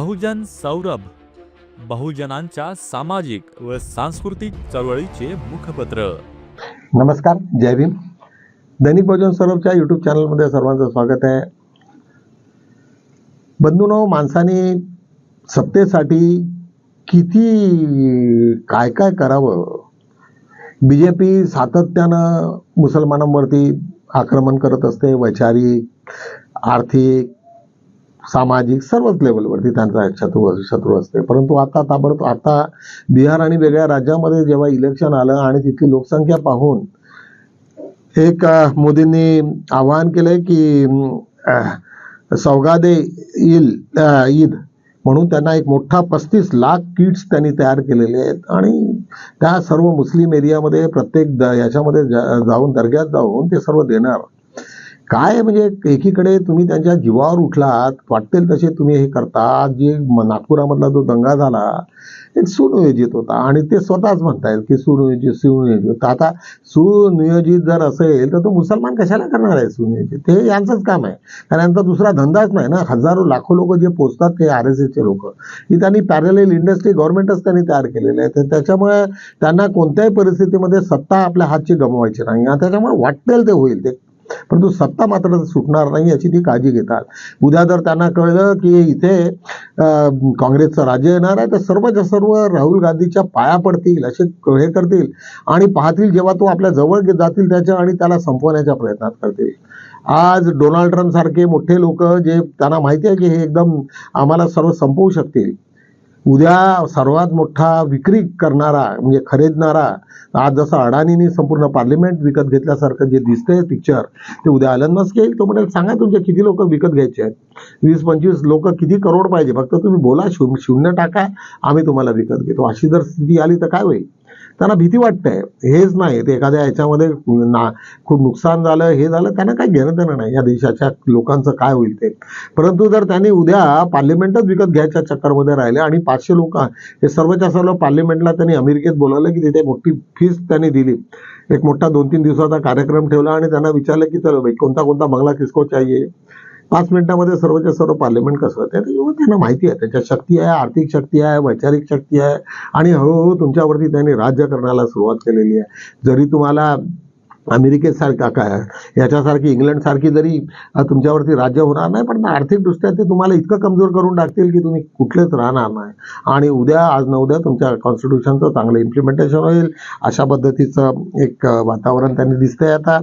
बहुजन सौरभ बहुजनांच्या सामाजिक व सांस्कृतिक चळवळीचे मुखपत्र. नमस्कार जय भीम. दैनिक बहुजन सौरभच्या युट्यूब चॅनलमध्ये सर्वांचं स्वागत आहे. बंधूनो माणसाने सत्तेसाठी किती काय काय करावं? बी जे पी सातत्यानं मुसलमानांवरती आक्रमण करत असते. वैचारिक आर्थिक सामाजिक सर्वच लेवलवरती त्यांचा शत्रू शत्रू असते. परंतु आता ताबडतोब आता बिहार आणि वेगळ्या राज्यामध्ये जेव्हा इलेक्शन आलं आणि तिथली लोकसंख्या पाहून एक मोदींनी आवाहन केलंय की सौगादे ईल ईद म्हणून त्यांना एक मोठा पस्तीस लाख किट्स त्यांनी तयार केलेले आहेत. आणि त्या सर्व मुस्लिम एरियामध्ये प्रत्येक याच्यामध्ये जाऊन दर्ग्यात जाऊन ते सर्व देणार. काय म्हणजे एकीकडे तुम्ही त्यांच्या जीवावर उठलात वाटतील तसे तुम्ही हे करता जे नागपुरामधला जो दंगा झाला एक सुनियोजित होता. आणि ते स्वतःच म्हणतायत की सुनियोजित सुनियोजित. आता सुनियोजित जर असेल तर तो मुसलमान कशाला करणार आहे सुनियोजित? हे यांचंच काम आहे. कारण यांचा दुसरा धंदाच नाही ना. हजारो लाखो लोक जे पोचतात ते आर एस एसचे लोक. ही त्यांनी पॅरेलेल इंडस्ट्री गव्हर्नमेंटच त्यांनी तयार केलेली आहे. तर त्याच्यामुळे त्यांना कोणत्याही परिस्थितीमध्ये सत्ता आपल्या हातची गमवायची नाही. आणि त्याच्यामुळे वाटेल ते होईल. ते परंतु सत्ता मात्र सुटणार नाही याची ती काळजी घेतात. उद्या जर त्यांना कळलं की इथे काँग्रेसचं राज्य येणार आहे तर सर्वच्या सर्व राहुल गांधीच्या पाया पडतील असे हे करतील. आणि पाहतील जेव्हा तो आपल्या जवळ जातील त्याच्या आणि त्याला संपवण्याच्या प्रयत्नात करतील. आज डोनाल्ड ट्रम्प सारखे मोठे लोक जे त्यांना माहिती आहे की हे एकदम आम्हाला सर्व संपवू शकतील. उद्या सर्वात मोठा विक्री करणारा म्हणजे खरेदणारा आज जसं अडाणीने संपूर्ण पार्लिमेंट विकत घेतल्यासारखं जे दिसतंय पिक्चर ते उद्या अलन मस्क येईल तो म्हणेल सांगा तुमचे किती लोक विकत घ्यायचे आहेत? वीस पंचवीस लोक किती करोड पाहिजे? फक्त तुम्ही बोला शून- शून्य टाका आम्ही तुम्हाला विकत घेतो. अशी जर स्थिती आली तर काय होईल? त्यांना भीती वाटते. हेच नाही. ते एखाद्या याच्यामध्ये ना खूप नुकसान झालं हे झालं त्यांना काही घेणं देणं नाही. या देशाच्या लोकांचं काय होईल ते. परंतु जर त्यांनी उद्या पार्लिमेंटच विकत घ्यायच्या चक्करमध्ये राहिले आणि पाचशे लोक हे सर्वच्या सर्व पार्लिमेंटला त्यांनी अमेरिकेत बोलावलं की तिथे मोठी फीस त्यांनी दिली. एक मोठा दोन तीन दिवसाचा कार्यक्रम ठेवला आणि त्यांना विचारलं की चलो भाई कोणता कोणता बंगला किसको चाहिए? पाच मिनिटामध्ये सर्वच्या सर्व पार्लिमेंट कसं आहे त्यांना माहिती आहे. त्याच्यात शक्ती आहे आर्थिक शक्ती आहे वैचारिक शक्ती आहे. आणि हळूहळू तुमच्यावरती त्यांनी राज्य करण्याला सुरुवात केलेली आहे. जरी तुम्हाला अमेरिकेसारखा काय याच्यासारखी इंग्लंडसारखी जरी तुमच्यावरती राज्य होणार नाही पण आर्थिकदृष्ट्या ते तुम्हाला इतकं कमजोर करून टाकतील की तुम्ही कुठलेच राहणार नाही. आणि उद्या आज न उद्या तुमच्या कॉन्स्टिट्यूशनचं चांगलं इम्प्लिमेंटेशन होईल. अशा पद्धतीचं एक वातावरण त्यांनी दिसतंय आता.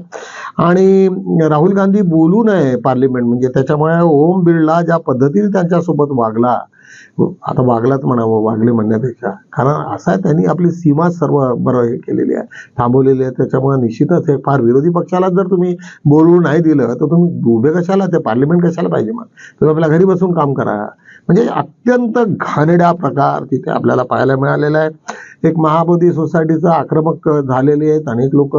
आणि राहुल गांधी बोलू नये पार्लिमेंट म्हणजे त्याच्यामुळे ओम बिर्ला ज्या पद्धतीने त्यांच्यासोबत वागला आता वागलाच म्हणावं वागले म्हणण्यापेक्षा. कारण असा त्यांनी आपली सीमा सर्व बरं हे केलेली आहे थांबवलेली आहे. त्याच्यामुळे निश्चितच हे फार विरोधी पक्षाला जर तुम्ही बोलवून नाही दिलं तर तुम्ही उभे कशाला ते पार्लिमेंट कशाला पाहिजे मग? तुम्ही आपल्या घरी बसून काम करा. म्हणजे अत्यंत घाणेड्या प्रकार तिथे आपल्याला पाहायला मिळालेला आहे. एक महाबोधी सोसायटीचं आक्रमक झालेले आहेत अनेक लोक.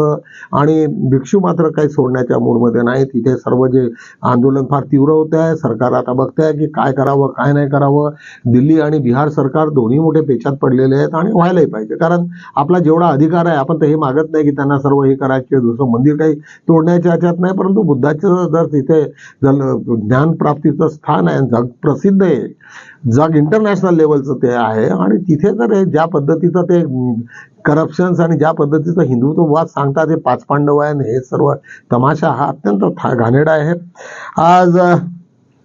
आणि भिक्षू मात्र काही सोडण्याच्या मूडमध्ये नाही तिथे सर्व जे आंदोलन फार तीव्र होत आहे. सरकार आता बघते आहे की काय करावं काय नाही करावं. दिल्ली आणि बिहार सरकार दोन्ही मोठे पेचात पडलेले आहेत आणि व्हायलाही पाहिजे. कारण आपला जेवढा अधिकार आहे आपण तर हे मागत नाही की त्यांना सर्व हे करायचे दुसरं मंदिर काही तोडण्याच्या ह्याच्यात नाही. परंतु बुद्धाचं जर तिथे जल ज्ञानप्राप्तीचं स्थान आहे जग प्रसिद्ध आहे जग इंटरनॅशनल लेवलचं ते आहे आणि तिथे तर हे ज्या पद्धतीचं ते करप्शन्स आणि ज्या पद्धतीचं हिंदुत्ववाद सांगतात हे पाच पांडव आहे आणि हे सर्व तमाशा हा अत्यंत था- आहे. आज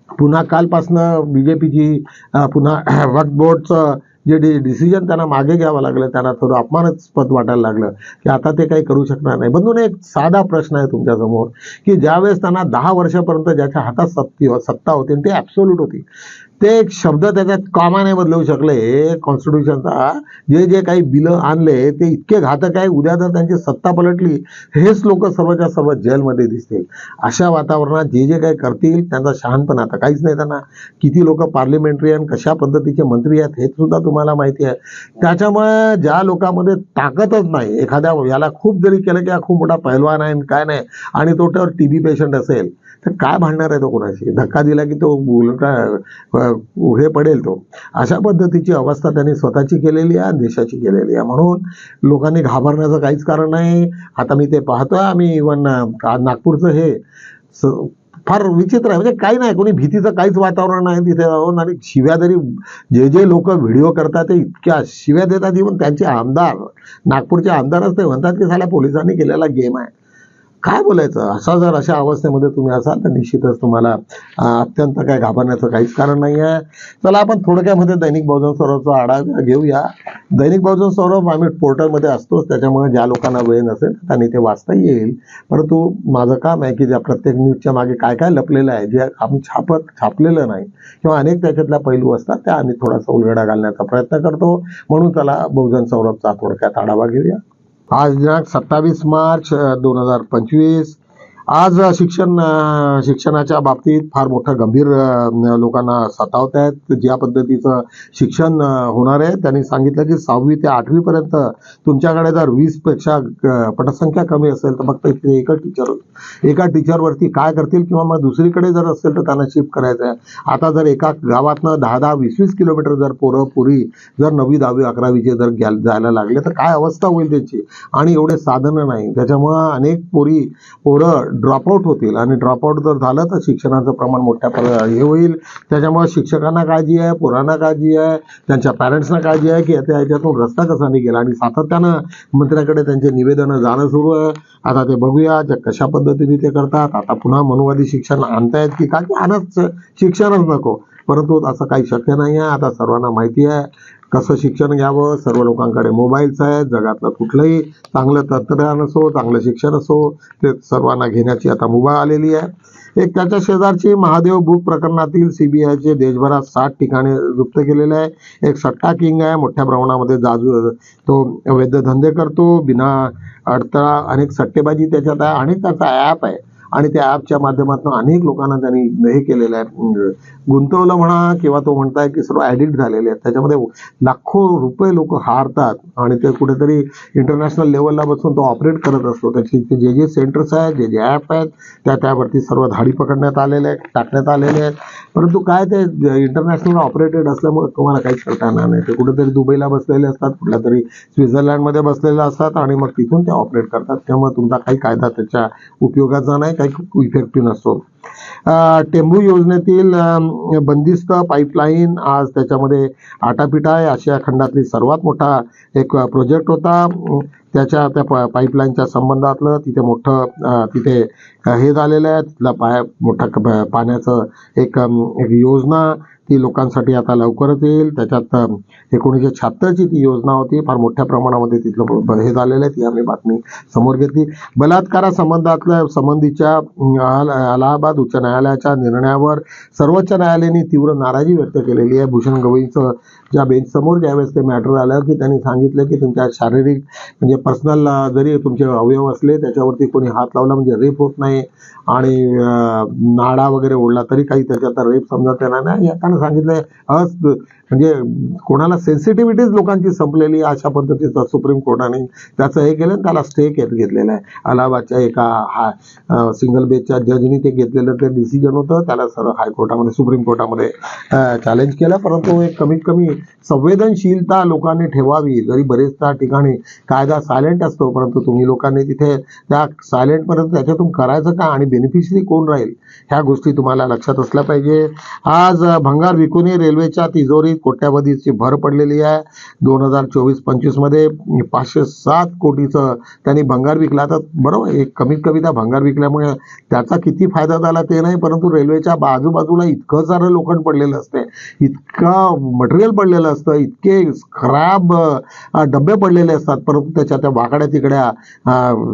पुन्हा कालपासनं बी जे पीची पुन्हा वक्त बोर्डचं जे डि डिसिजन त्यांना मागे घ्यावं लागलं त्यांना थोडं अपमानास्पद वाटायला लागलं की आता ते काही करू शकणार नाही. बंधून एक साधा प्रश्न आहे तुमच्यासमोर की ज्यावेळेस त्यांना दहा वर्षापर्यंत ज्याच्या हातात सत्ती सत्ता होती ते ॲब्सोल्यूट होती ते एक शब्द त्याच्यात कामाने बदलवू शकले. कॉन्स्टिट्युशनचा जे जे काही बिलं आणले ते इतके घातक आहे उद्या जर त्यांची सत्ता पलटली हेच लोक सर्वच्या सर्व जेलमध्ये दिसतील. अशा वातावरणात जे जे काही करतील त्यांचा शहाणपण आता काहीच नाही त्यांना. किती लोक पार्लिमेंटरियन कशा पद्धतीचे मंत्री आहेत हे सुद्धा तुम्हाला माहिती आहे. त्याच्यामुळे ज्या लोकांमध्ये ताकदच नाही एखाद्या याला खूप जरी केलं की हा खूप मोठा पैलवान आहे आणि काय नाही आणि तो तर टी बी पेशंट असेल तर काय भांडणार आहे तो कोणाशी? धक्का दिला की तो उलटा अ, हे पडेल तो. अशा पद्धतीची अवस्था त्यांनी स्वतःची केलेली आहे देशाची केलेली आहे. म्हणून लोकांनी घाबरण्याचं काहीच कारण नाही. आता मी ते पाहतोय आम्ही इवन नागपूरचं हे फार विचित्र आहे. म्हणजे काही नाही कोणी भीतीचं काहीच वातावरण नाही तिथे राहून. आणि शिव्या जरी जे जे लोक व्हिडिओ करतात ते इतक्या शिव्या देतात. इव्हन त्यांचे आमदार नागपूरचे आमदारच ते म्हणतात की झाला पोलिसांनी केलेला गेम आहे. काय बोलायचं? असा जर अशा अवस्थेमध्ये तुम्ही असाल तर निश्चितच तुम्हाला अत्यंत काय घाबरण्याचं काहीच कारण नाही आहे चला आपण थोडक्यामध्ये दैनिक बहुजन सौरभचा आढावा घेऊया. दैनिक बहुजन सौरभ आम्ही पोर्टलमध्ये असतोच त्याच्यामुळे ज्या लोकांना वेळ नसेल त्यांनी ते वाचता येईल. परंतु माझं काम आहे की ज्या प्रत्येक न्यूजच्या मागे काय काय लपलेलं आहे जे आम्ही छापत छापलेलं नाही किंवा अनेक त्याच्यातल्या पैलू असतात त्या आम्ही थोडासा उलगडा घालण्याचा प्रयत्न करतो. म्हणून चला बहुजन सौरभचा थोडक्यात आढावा घेऊया. आज दिनांक सत्तावीस मार्च दोन हजार पंचवीस. आज शिक्षण शिक्षणाच्या बाबतीत फार मोठं गंभीर लोकांना सतावत आहेत. ज्या पद्धतीचं शिक्षण होणार आहे त्यांनी सांगितलं की सहावी ते आठवीपर्यंत तुमच्याकडे जर वीसपेक्षा पटसंख्या कमी असेल तर फक्त इथे एकच टीचर एका टीचरवरती काय करतील किंवा मग दुसरीकडे जर असेल तर त्यांना शिफ्ट करायचं आहे. आता जर एका गावातनं दहा दहा वीस वीस किलोमीटर जर पोरं पुरी जर नववी दहावी अकरावीचे जर जायला लागले तर काय अवस्था होईल त्याची? आणि एवढे साधनं नाही. त्याच्यामुळं अनेक पोरी पोरं ड्रॉपआउट होतील. आणि ड्रॉपआउट जर झालं तर शिक्षणाचं प्रमाण मोठ्या हे होईल. त्याच्यामुळे शिक्षकांना काळजी आहे पोरांना काळजी आहे त्यांच्या पॅरेंट्सना काळजी आहे की त्या ह्याच्यातून रस्ता कसा निघेल. आणि सातत्यानं मंत्र्याकडे त्यांचे निवेदनं जाणं सुरू आहे. आता ते बघूया जे कशा पद्धतीने ते करतात. आता पुन्हा मनुवादी शिक्षण आणतायत की काय? की आणच शिक्षणच नको. परंतु असं काही शक्य नाही आहे. आता सर्वांना माहिती आहे. कसं शिक्षण घ्यावं? सर्व लोकांकडे मोबाईल्स आहेत जगातलं कुठलंही चांगलं तंत्रज्ञान असो चांगलं शिक्षण असो ते सर्वांना घेण्याची आता मुभा आलेली आहे. एक त्याच्या शेजारची महादेव बुक प्रकरणातील सीबीआयचे देशभरात सात ठिकाणी लुप्त केलेले आहे. एक सट्टा किंग आहे. मोठ्या प्रमाणामध्ये जाजू तो वैद्य धंदे करतो बिना अडथळा अनेक सट्टेबाजी त्याच्यात आहे. आणि त्याचा ॲप आहे. आणि त्या ॲपच्या माध्यमातून अनेक लोकांना त्यांनी हे केलेलं आहे. गुंतवलं म्हणा किंवा तो म्हणताय की सर्व ॲडिक्ट झालेले आहेत. त्याच्यामध्ये लाखो रुपये लोक हारतात आणि ते कुठेतरी इंटरनॅशनल लेवलला बसून तो ऑपरेट करत असतो. त्याचे जे जे सेंटर्स आहेत जे जे ॲप आहेत त्या त्यावरती सर्व धाडी पकडण्यात आलेले आहेत टाकण्यात आलेले आहेत. परंतु काय ते इंटरनॅशनल ऑपरेटेड असल्यामुळे तुम्हाला काहीच करता येणार नाही. ते कुठेतरी दुबईला बसलेले असतात कुठल्या तरी स्वित्झर्लंडमध्ये बसलेले असतात आणि मग तिथून ते ऑपरेट करतात. त्यामुळे तुमचा काही कायदा त्याच्या उपयोगाचा नाही काही इफेक्टिव्ह नसतो. टेंबू योजनेतील बंदिस्त पाईपलाईन आज त्याच्यामध्ये आटापिटा आहे. आशिया खंडातली सर्वात मोठा एक प्रोजेक्ट होता. त्याच्या त्या पाईपलाईनच्या संबंधातलं तिथे मोठं तिथे हे झालेलं आहे. तिथला पाय मोठा पाण्याचं एक एक योजना ती लोकांसाठी आता लवकरच येईल. त्याच्यात एकोणीसशे शहात्तरची ती योजना होती. फार मोठ्या प्रमाणामध्ये तिथलं हे झालेलं आहे. ती आम्ही बातमी समोर घेतली. बलात्कारासंबंधातल्या संबंधीच्या अलाहाबाद उच्च न्यायालयाच्या निर्णयावर सर्वोच्च न्यायालयाने तीव्र नाराजी व्यक्त केलेली आहे. भूषण गवईचं ज्या बेंचसमोर ज्यावेळेस ते मॅटर आलं की त्यांनी सांगितलं की तुमच्या शारीरिक म्हणजे पर्सनल जरी तुमचे अवयव असले त्याच्यावरती कोणी हात लावला म्हणजे रेप होत नाही. आणि नाडा वगैरे ओढला तरी काही त्याच्यात रेप समजत येणार नाही. याकाने सांगितलंय अस म्हणजे कोणाला सेन्सिटिव्हिटीज लोकांची संपलेली अशा पद्धतीचं सुप्रीम कोर्टाने त्याचं हे केलं आणि त्याला स्टे घेतलेला आहे. अलाहाबादच्या एका हा सिंगल बेंचच्या जजनी ते घेतलेलं ते डिसिजन होतं. त्याला सर्व हायकोर्टामध्ये सुप्रीम कोर्टामध्ये चॅलेंज केलं. परंतु एक कमीत कमी संवेदनशीलता लोकांनी ठेवावी. जरी बरेचदा ठिकाणी कायदा सायलेंट असतो परंतु तुम्ही लोकांनी तिथे त्या सायलेंटपर्यंत त्याच्यातून करायचं का आणि बेनिफिशरी कोण राहील ह्या गोष्टी तुम्हाला लक्षात असल्या पाहिजे. आज भंग कामगार विकूनही रेल्वेच्या तिजोरीत कोट्यावधीची भर पडलेली आहे. दोन हजार चोवीस पंचवीसमध्ये पाचशे सात कोटीचं त्यांनी भंगार विकला. तर बरोबर एक कमीत कमी त्या भंगार विकल्यामुळे त्याचा किती फायदा झाला ते नाही परंतु रेल्वेच्या बाजूबाजूला इतकं सारं लोखंड पडलेलं असते इतकं मटेरियल पडलेलं असतं इतके खराब डबे पडलेले असतात. परंतु त्याच्या त्या वाकड्या तिकड्या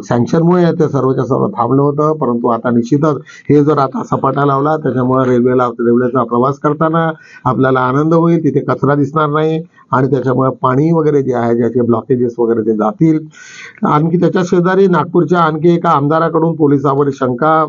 सँक्शनमुळे ते सर्वच्या सर्व थांबलं होतं. परंतु आता निश्चितच हे जर आता सपाटा लावला त्याच्यामुळे रेल्वेला रेल्वेचा प्रवास करताना आपल्याला आनंद होईल तिथे कचरा दिसणार नाही आणि त्याच्यामुळे पाणी वगैरे जे आहे ज्याचे ब्लॉकेजेस वगैरे ते जातील. आणखी त्याच्या शेजारी नागपूरच्या आणखी एका आमदाराकडून पोलिसावर शंका.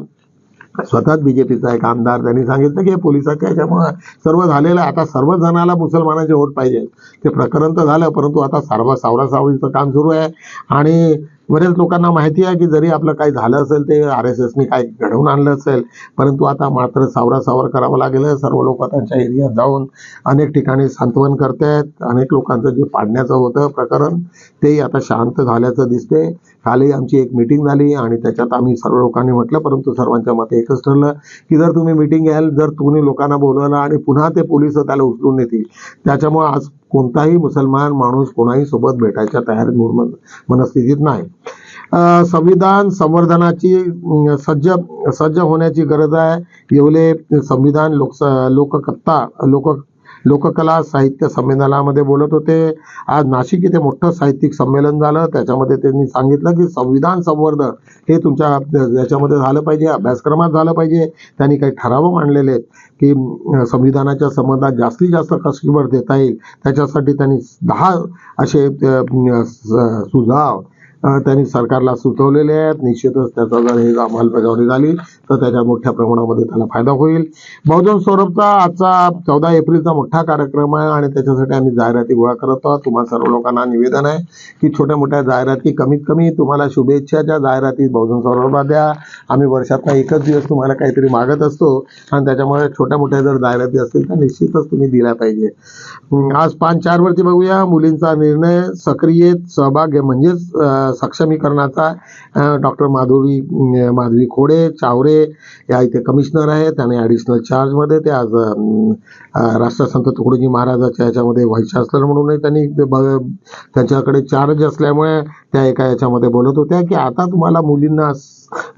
स्वतःच बीजेपीचा एक आमदार त्यांनी सांगितलं की पोलिसाच्या ह्याच्यामुळे सर्व झालेलं आहे. आता सर्व जणाला मुसलमानाचे वोट पाहिजे ते प्रकरण तर झालं परंतु आता सर्व सावरासावरीचं काम सुरू आहे. आणि बऱ्याच लोकांना माहिती आहे की जरी आपलं काही झालं असेल ते आर एस एसनी काय घडवून आणलं असेल परंतु आता मात्र सावरा सावर करावं लागेल. सर्व लोक त्यांच्या एरियात जाऊन अनेक ठिकाणी सांत्वन करतायत. अनेक लोकांचं जे पाडण्याचं होतं प्रकरण तेही आता शांत झाल्याचं दिसते कालही आमची एक मिटिंग झाली आणि त्याच्यात आम्ही सर्व लोकांनी म्हटलं परंतु सर्वांच्या मते एकच ठरलं की जर तुम्ही मिटिंग घ्याल जर तुम्ही लोकांना बोलवलं आणि पुन्हा ते पोलीस त्याला उचलून येतील त्याच्यामुळे आज कोणताही मुसलमान माणूस कोणाही सोबत भेटायच्या तयार मनस्थितीत नाही. अं, संविधान संवर्धनाची सज्ज सज्ज होण्याची गरज आहे. येवले संविधान लोक लोककत्ता लोक लोककला साहित्य संमेलनामध्ये बोलत होते. आज नाशिक इथे मोठं साहित्यिक संमेलन झालं. त्याच्यामध्ये त्यांनी सांगितलं की संविधान संवर्धन हे तुमच्या याच्यामध्ये झालं पाहिजे अभ्यासक्रमात झालं पाहिजे. त्यांनी काही ठराव मांडलेले आहेत की संविधानाच्या संबंधात जास्तीत जास्त कशी देता येईल. त्याच्यासाठी त्यांनी दहा असे सुझाव त्यांनी सरकारला सुचवलेले आहेत. निश्चितच त्याचा जर हे अंमलबजावणी झाली तर त्याच्या मोठ्या प्रमाणामध्ये त्याला फायदा होईल. बहुजन सौरभचा आजचा चौदा एप्रिलचा मोठा कार्यक्रम आहे आणि त्याच्यासाठी आम्ही जाहिराती गोळा करत आहोत. तुम्हा सर्व लोकांना निवेदन आहे की छोट्या मोठ्या जाहिराती कमीत कमी तुम्हाला शुभेच्छाच्या जाहिराती बहुजन सौरभला द्या. आम्ही वर्षातला एकच दिवस तुम्हाला काहीतरी मागत असतो आणि त्याच्यामुळे छोट्या मोठ्या जर जाहिराती असतील तर निश्चितच तुम्ही दिल्या पाहिजे. आज पाच चार वरती बघूया. मुलींचा निर्णय सक्रियेत सहभाग म्हणजेच सक्षमीकरणाचा डॉक्टर माधुरी माधवी खोडे चावरे या इथे कमिशनर आहे त्याने ॲडिशनल चार्जमध्ये ते आज राष्ट्रसंत तुकडोजी महाराजाच्या याच्यामध्ये व्हाईस चान्सलर म्हणूनही त्यांनी त्यांच्याकडे चार्ज असल्यामुळे त्या एका याच्यामध्ये बोलत होत्या की आता तुम्हाला मुलींना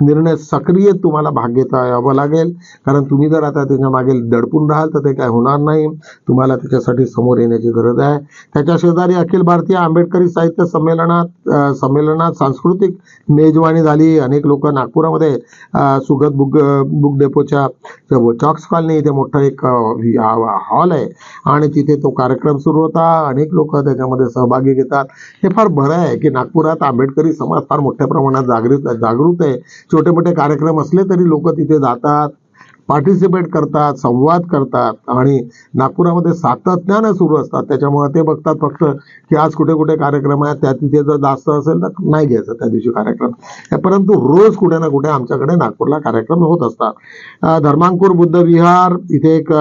निर्णय सक्रिय तुम्हाला भाग घेता यावं लागेल. कारण तुम्ही जर आता त्याच्यामागे दडपून राहाल तर ते काय होणार नाही. तुम्हाला त्याच्यासाठी समोर येण्याची गरज आहे. त्याच्या शेजारी अखिल भारतीय आंबेडकरी साहित्य संमेलनात संमेलनात सांस्कृतिक मेजवानी झाली. अनेक लोक नागपुरामध्ये सुगत बुक बुक डेपोच्या चॉक्स कॉलनी इथे मोठं एक हॉल आहे. आणि तिथे तो कार्यक्रम सुरू होता. अनेक लोक त्याच्यामध्ये सहभागी घेतात. हे फार बरं आहे की नागपूर नागपुरात आंबेडकरी समाज फार मोठ्या प्रमाणात जागृत जागृत आहे. छोटे मोठे कार्यक्रम असले तरी लोक तिथे जातात पार्टिसिपेट करतात संवाद करतात आणि नागपुरामध्ये सातत्यानं सुरू असतात. त्याच्यामुळे ते बघतात फक्त की आज कुठे कुठे कार्यक्रम आहे त्या तिथे जर जास्त असेल तर नाही घ्यायचं त्या दिवशी कार्यक्रम. परंतु रोज कुठे ना कुठे आमच्याकडे नागपूरला कार्यक्रम होत असतात. धर्मांकुर धर्मांकूर बुद्ध विहार इथे एक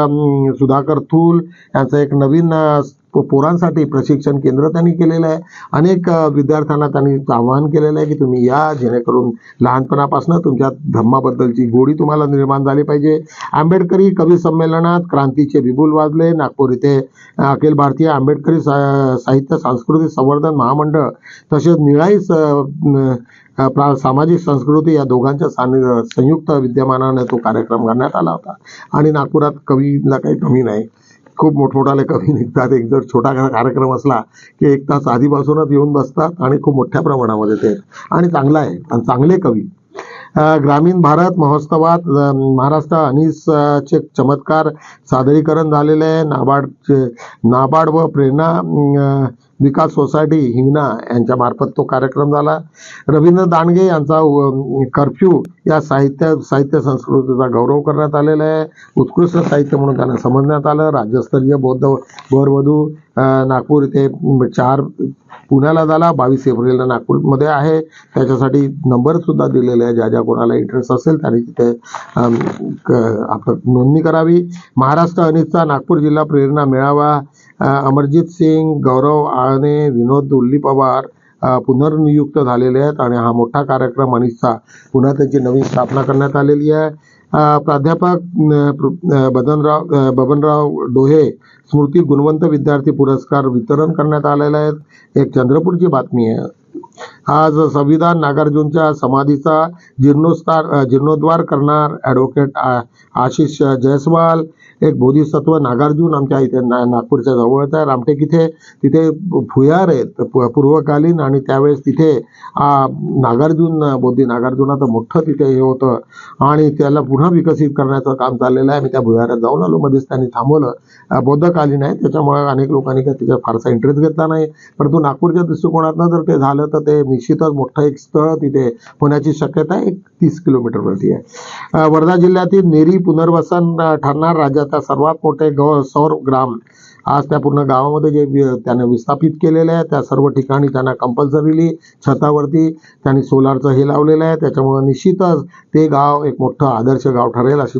सुधाकर थूल यांचं एक नवीन पोरांसाठी प्रशिक्षण केंद्र त्यांनी केलेलं आहे. अनेक विद्यार्थ्यांना त्यांनी आवाहन केलेलं आहे की तुम्ही या जेणेकरून लहानपणापासून तुमच्या धम्माबद्दलची गोडी तुम्हाला निर्माण झाली पाहिजे. आंबेडकरी कवी संमेलनात क्रांतीचे बिबुल वाजले. नागपूर इथे अखिल भारतीय आंबेडकरी सा- साहित्य सांस्कृतिक संवर्धन महामंडळ तसेच निळाई सामाजिक संस्कृती या दोघांच्या संयुक्त विद्यमानाने तो कार्यक्रम करण्यात आला होता. आणि नागपुरात कवीला काही कमी नाही. खूप मोठमोठाले कवी निघतात. एक जर छोटा कार्यक्रम असला की एक तास आधीपासूनच येऊन बसतात आणि खूप मोठ्या प्रमाणामध्ये ते. आणि चांगला आहे. आणि चांगले कवी. ग्रामीण भारत महोत्सवात महाराष्ट्र अनिस चे चमत्कार सादरीकरण झालेले आहे. नाबार्डचे नाबार्ड व प्रेरणा विकास सोसायटी हिंगणा यांच्या मार्फत तो कार्यक्रम झाला. रवींद्र दांडगे यांचा कर्फ्यू या साहित्य साहित्य संस्कृतीचा गौरव करण्यात आलेला आहे. उत्कृष्ट साहित्य म्हणून त्यांना समजण्यात आलं. राज्यस्तरीय बौद्ध वरवधू नागपूर इथे चार पुण्याला झाला. बावीस एप्रिलला नागपूरमध्ये आहे. त्याच्यासाठी नंबर सुद्धा दिलेले आहे. ज्या ज्या कोणाला इंटरेस्ट असेल त्यांनी तिथे आपलं नोंदणी करावी. महाराष्ट्र अनिसचा नागपूर जिल्हा प्रेरणा मेळावा अमरजित सिंग गौरव आळणे विनोद उल्ली पवार पुनर्नियुक्त झालेले आहेत आणि हा मोठा कार्यक्रम अनिसचा पुन्हा त्यांची नवीन स्थापना करण्यात आलेली आहे. प्राध्यापक बदनराव बबनराव डोहे स्मृती गुणवंत विद्यार्थी पुरस्कार वितरण करण्यात आलेले आहेत. एक चंद्रपूरची बातमी आहे. आज संविधान नागार्जुनच्या समाधीचा जीर्णोस्तार जीर्णोद्वार करणार ॲडव्होकेट आ- आशिष जयस्वाल. एक बोधिसत्व नागार्जुन आमच्या इथे ना नागपूरच्या जवळच आहे रामटेक इथे तिथे भुयार आहेत पूर्वकालीन आणि त्यावेळेस तिथे नागार्जुन बोधी नागार्जुनाचं मोठं तिथे हे होतं. आणि त्याला पुन्हा विकसित करण्याचं काम चाललेलं आहे. मी त्या भुयारात जाऊन आलो. मध्येच त्यांनी थांबवलं. बौद्धकालीन आहे. त्याच्यामुळे अनेक लोकांनी काय त्याच्यात फारसा इंटरेस्ट घेतला नाही. परंतु नागपूरच्या दृष्टिकोनातनं जर ते झालं तर ते निश्चितच मोठं एक स्थळ तिथे होण्याची शक्यता एक तीस किलोमीटरवरती आहे. वर्धा जिल्ह्यातील नेरी पुनर्वसन ठरणार राज्यात भारताचा सर्वात मोठे ग सौर ग्राम आज त्या पूर्ण गावामध्ये जे त्याने त्यानं विस्थापित केलेलं आहे त्या सर्व ठिकाणी त्यांना कंपल्सरीली छतावरती त्यांनी सोलारचं हे लावलेलं आहे. त्याच्यामुळे निश्चितच ते गाव एक मोठं आदर्श गाव ठरेल अशी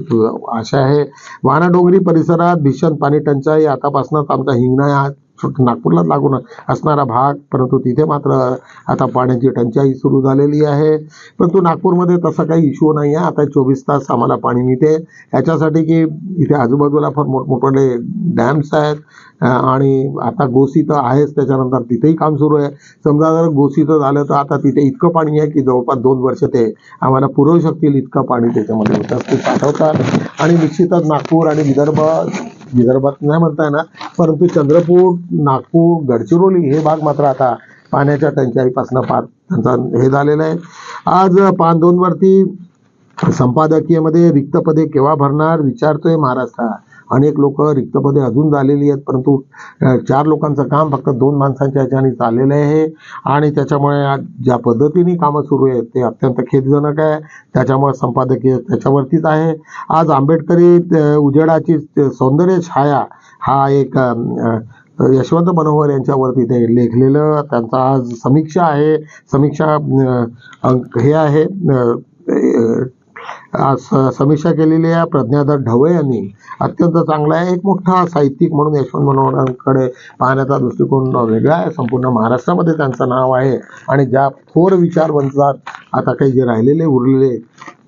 आशा आहे. वानाडोंगरी परिसरात भीषण पाणी टंचाई आतापासूनच आमचा हिंगणा नागपूरला लागून असणारा भाग परंतु तिथे मात्र आता पाण्याची टंचाई सुरू झालेली आहे. परंतु नागपूरमध्ये तसा काही इश्यू नाही आहे आता चोवीस तास आम्हाला पाणी मिळते. याच्यासाठी की इथे आजूबाजूला फार मोठमोठे डॅम्स आहेत. आणि आता गोसी तर आहेच. त्याच्यानंतर तिथेही काम सुरू आहे. समजा जर गोसीचं झालं तर आता तिथे इतकं पाणी आहे की जवळपास दोन वर्ष ते आम्हाला पुरवू शकतील इतकं पाणी त्याच्यामध्ये होतं ते पाठवतात. आणि निश्चितच नागपूर आणि विदर्भ विदर्भात नाही म्हणता येणार परंतु चंद्रपूर नागपूर गडचिरोली हे भाग मात्र आता पाण्याच्या टंचाईपासून फार त्यांचा हे झालेलं आहे. आज पान दोनवरती संपादकीयमध्ये रिक्त पदे केव्हा भरणार विचारतोय महाराष्ट्र अनेक लोक रिक्त पदे अजून झालेली आहेत परंतु चार लोकांचं काम फक्त दोन माणसांच्या ह्याच्याने चाललेलं आहे आणि त्याच्यामुळे आज ज्या पद्धतीने कामं सुरू आहेत ते अत्यंत खेदजनक आहे. त्याच्यामुळे संपादकीय त्याच्यावरतीच आहे. आज आंबेडकरी उजेडाची सौंदर्य छाया हा एक यशवंत मनोहर यांच्यावरती ते लेखलेलं त्यांचा आज समीक्षा आहे. समीक्षा हे आहे. समीक्षा केलेली आहे प्रज्ञाधर ढवळे यांनी. अत्यंत चांगला आहे एक मोठा साहित्यिक म्हणून यशवंत मनोहरांकडे पाहण्याचा दृष्टिकोन वेगळा आहे. संपूर्ण महाराष्ट्रामध्ये त्यांचं नाव आहे. आणि ज्या थोर विचारवंतात आता काही जे राहिलेले उरलेले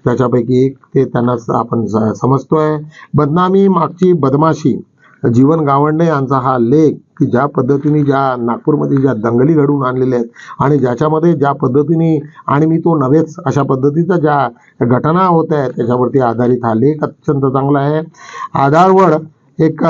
त्याच्यापैकी एक ते त्यांना आपण स- समजतोय. बदनामी मागची बदमाशी. जीवन गावंडे यांचा हा लेख की ज्या पद्धतीने ज्या नागपूरमध्ये ज्या दंगली घडवून आणलेल्या आहेत आणि ज्याच्यामध्ये ज्या पद्धतीने आणि मी तो नव्हेच अशा पद्धतीचा ज्या घटना होत आहेत त्याच्यावरती आधारित हा लेख अत्यंत चांगला आहे. आधारवड एक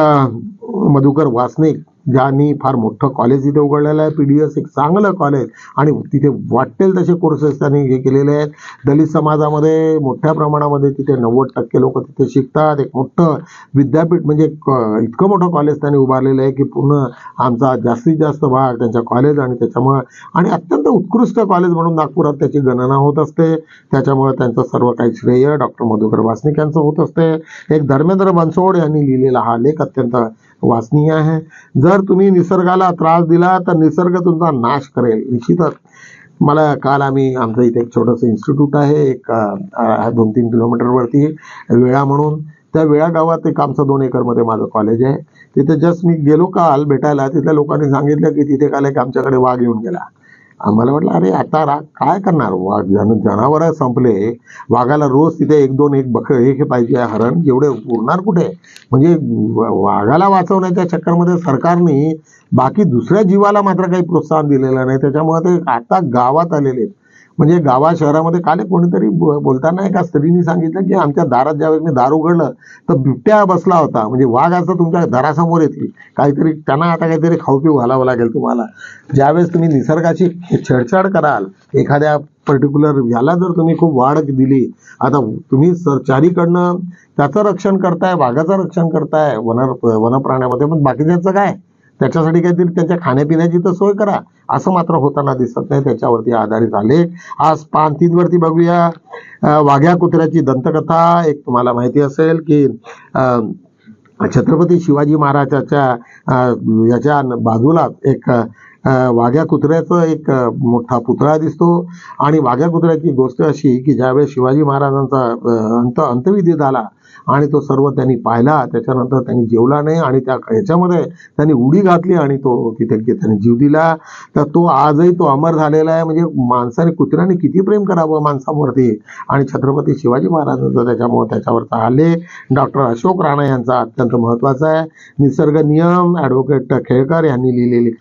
मधुकर वासनिक ज्यांनी फार मोठं कॉलेज तिथे उघडलेलं आहे. पी डी एस एक चांगलं कॉलेज आणि तिथे वाटेल तसे कोर्सेस त्यांनी हे केलेले आहेत. दलित समाजामध्ये मोठ्या प्रमाणामध्ये तिथे नव्वद टक्के लोक तिथे शिकतात. एक मोठं विद्यापीठ म्हणजे इतकं मोठं कॉलेज त्यांनी उभारलेलं आहे की पूर्ण आमचा जास्तीत जास्त भाग त्यांच्या कॉलेज आणि त्याच्यामुळं आणि अत्यंत उत्कृष्ट कॉलेज म्हणून नागपुरात त्याची गणना होत असते. त्याच्यामुळे त्यांचं सर्व काही श्रेय डॉक्टर मधुकर वासनिक यांचं होत असते. एक धर्मेंद्र बनसोड यांनी लिहिलेला हा लेख अत्यंत वाचनीय आहे. जर तुम्ही निसर्गाला त्रास दिला तर निसर्ग तुमचा नाश करेल. निश्चितच. मला काल आम्ही आमचं इथे एक छोटंसं इन्स्टिट्यूट आहे. एक दोन तीन किलोमीटरवरती वेळा म्हणून. त्या वेळा गावात एक आमचं दोन एकरमध्ये माझं कॉलेज आहे. तिथे जस्ट मी गेलो काल भेटायला. तिथल्या लोकांनी सांगितलं की तिथे काल एक आमच्याकडे वाघ येऊन गेला. आम्हाला म्हटलं अरे आता रा काय करणार? वाघ जन जनावरं संपले. वाघाला रोज तिथे एक दोन एक बकरे एक हे पाहिजे हरण एवढे उरणार कुठे? म्हणजे वाघाला वाचवण्याच्या चक्करमध्ये सरकारने बाकी दुसऱ्या जीवाला मात्र काही प्रोत्साहन दिलेलं नाही. त्याच्यामुळे ते आता गावात आलेले आहेत. म्हणजे गावा शहरामध्ये काल कोणीतरी बोलताना एका स्त्रीने सांगितलं की आमच्या दारात ज्यावेळेस मी दार उघडलं तर बिबट्या बसला होता. म्हणजे वाघ असं तुमच्या दारासमोर येतील. काहीतरी त्यांना आता काहीतरी खाऊ पिऊ घालावं लागेल तुम्हाला. ज्यावेळेस तुम्ही निसर्गाची छेडछाड कराल एखाद्या पर्टिक्युलर याला जर तुम्ही खूप वाढ दिली आता तुम्ही सर चारीकडनं त्याचं रक्षण करताय वाघाचं रक्षण करताय वन वनप्राण्यामध्ये पण बाकीच्यांचं काय? त्याच्यासाठी काहीतरी त्यांच्या खाण्यापिण्याची तर सोय करा. असं मात्र होताना दिसत नाही. त्याच्यावरती आधारित आले आज पान वरती बघूया वाघ्या कुत्र्याची दंतकथा. एक तुम्हाला माहिती असेल की अं, छत्रपती शिवाजी महाराजाच्या अं, याच्या बाजूला एक वाघ्या कुत्र्याचं एक मोठा पुतळा दिसतो. आणि वाघ्या कुत्र्याची गोष्ट अशी की ज्यावेळेस शिवाजी महाराजांचा अंत अंतविधी झाला आणि तो सर्व त्यांनी पाहिला. त्याच्यानंतर त्यांनी जेवला नाही आणि त्या ह्याच्यामध्ये त्यांनी उडी घातली आणि तो तिथे त्यांनी जीव दिला. तर तो आजही तो अमर झालेला आहे. म्हणजे माणसाने कुत्र्याने किती प्रेम करावं माणसावरती? आणि छत्रपती शिवाजी महाराजांचा त्याच्यामुळे त्याच्यावरचा आले डॉक्टर अशोक राणा यांचा अत्यंत महत्त्वाचा आहे. निसर्ग नियम ॲडव्होकेट खेळकर यांनी लिहिलेली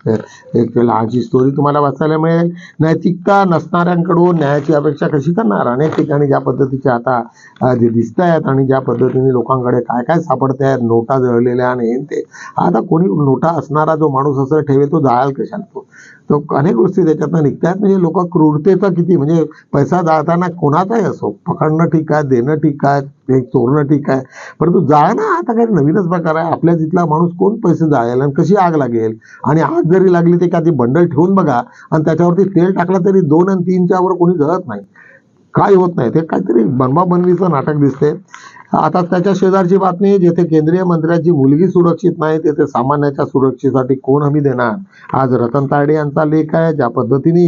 एक लहानशी स्टोरी तुम्हाला वाचायला मिळेल. नैतिकता नसणाऱ्यांकडून न्यायाची अपेक्षा कशी करणार? अनेक ठिकाणी ज्या पद्धतीचे आता जे दिसत आहेत आणि ज्या पद्धती पद्धतीने लोकांकडे काय काय सापडते आहेत नोटा जळलेल्या आणि हे ते. आता कोणी नोटा असणारा जो माणूस असं ठेवेल तो जाळाल कशाला तो? तो अनेक गोष्टी त्याच्यातनं निघतात. म्हणजे लोक क्रूरतेचा किती? म्हणजे पैसा जाळताना कोणाचाही असो. पकडणं ठीक आहे देणं ठीक आहे चोरणं ठीक आहे. परंतु जाळणं आता काही नवीनच प्रकार आहे. आपल्या तिथला माणूस कोण पैसे जाळेल आणि कशी आग लागेल? आणि आग जरी लागली ते का ती बंडल ठेवून बघा आणि त्याच्यावरती तेल टाकलं तरी दोन आणि तीनच्या वर कोणी जळत नाही. काय होत नाही. ते काहीतरी बनवाबनवीचं नाटक दिसते आता त्याच्या शेजारची बातमी जेथे केंद्रीय मंत्र्याची मुलगी सुरक्षित नाही तेथे सामान्याच्या सुरक्षेसाठी कोण हमी देणार? आज रतन तायडे यांचा लेख आहे ज्या पद्धतीने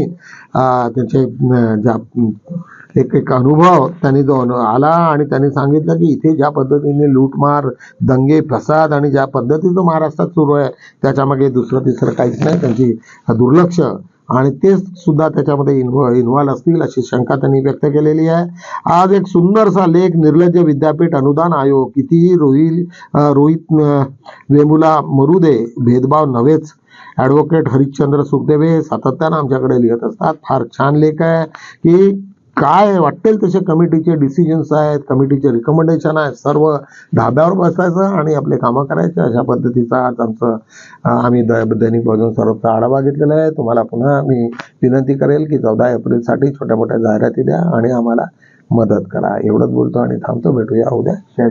त्यांचे त्याचे ज्या एक एक अनुभव त्यांनी जो आला आणि त्यांनी सांगितलं की इथे ज्या पद्धतीने लूटमार दंगे फसाद आणि ज्या पद्धतीचं महाराष्ट्रात सुरू आहे त्याच्यामागे दुसरं तिसरं काहीच नाही. त्यांची दुर्लक्ष आणि ते सुद्धा त्याच्यामध्ये इन्व्हॉ इन्व्हॉल्व असतील अशी शंका त्यांनी व्यक्त केलेली आहे. आज एक सुंदरसा लेख निर्लज्ज विद्यापीठ अनुदान आयोग कितीही रोहिल रोहित वेमुला मरू दे भेदभाव नव्हेच. ॲडव्होकेट हरिश्चंद्र सुखदेवे सातत्यानं आमच्याकडे लिहित असतात. फार छान लेख आहे. की काय वाटेल तसे कमिटीचे डिसिजन्स आहेत कमिटीचे रिकमेंडेशन आहेत सर्व धाब्यावर बसायचं आणि आपले कामं करायचे. अशा पद्धतीचा आज आमचं आम्ही द दैनिक बहुजन सर्वचा आढावा घेतलेला आहे. तुम्हाला पुन्हा मी विनंती करेल की चौदा एप्रिलसाठी छोट्या मोठ्या जाहिराती द्या आणि आम्हाला मदत करा. एवढंच बोलतो आणि थांबतो. भेटूया उद्या. जय